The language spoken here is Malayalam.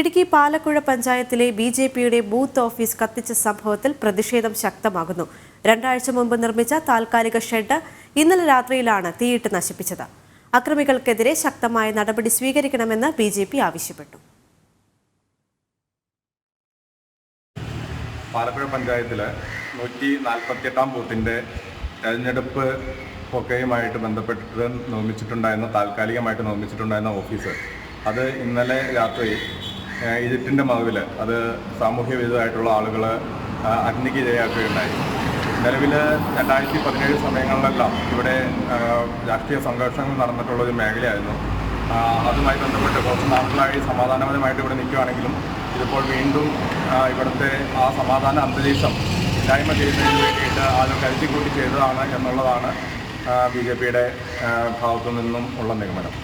ഇടുക്കി പാലക്കുഴ പഞ്ചായത്തിലെ ബി ജെ പിയുടെ ബൂത്ത് ഓഫീസ് കത്തിച്ച സംഭവത്തിൽ പ്രതിഷേധം ശക്തമാകുന്നു. രണ്ടാഴ്ച മുമ്പ് നിർമ്മിച്ച താൽക്കാലിക ഷെഡ് ഇന്നലെ രാത്രിയിലാണ് തീയിട്ട് നശിപ്പിച്ചത്. അക്രമികൾക്കെതിരെ ശക്തമായ നടപടി സ്വീകരിക്കണമെന്ന് ബി ജെ പി ആവശ്യപ്പെട്ടു. പാലക്കുഴ പഞ്ചായത്തിലെ നൂറ്റി നാൽപ്പത്തിയെട്ടാം ബൂത്തിന്റെ തെരഞ്ഞെടുപ്പ് ഒക്കെയുമായിട്ട് ബന്ധപ്പെട്ട് നിർമ്മിച്ചിട്ടുണ്ടായിരുന്ന താൽക്കാലികമായിട്ട് നിർമ്മിച്ചിട്ടുണ്ടായിരുന്ന ഓഫീസ്. അത് ഇന്നലെ രാത്രി ഈജിപ്തിന്റെ മറവിൽ അത് സാമൂഹ്യ വിരുദ്ധമായിട്ടുള്ള ആളുകൾ അഗ്നിക്ക് ഇരയാക്കുകയുണ്ടായി. നിലവിൽ രണ്ടായിരത്തി പതിനേഴ് സമയങ്ങളിലെല്ലാം ഇവിടെ രാഷ്ട്രീയ സംഘർഷങ്ങൾ നടന്നിട്ടുള്ള ഒരു മേഖലയായിരുന്നു. അതുമായി ബന്ധപ്പെട്ട് കുറച്ച് നാളുകളായി സമാധാനപരമായിട്ട് ഇവിടെ നിൽക്കുകയാണെങ്കിലും ഇതിപ്പോൾ വീണ്ടും ഇവിടുത്തെ ആ സമാധാന അന്തരീക്ഷം ഇല്ലായ്മ ചെയ്യുന്നതിന് വേണ്ടിയിട്ട് ആരും കരുതി കൂട്ടി ചെയ്തതാണ് എന്നുള്ളതാണ് ബി ജെ പിയുടെ ഭാഗത്തു നിന്നും ഉള്ള നിഗമനം.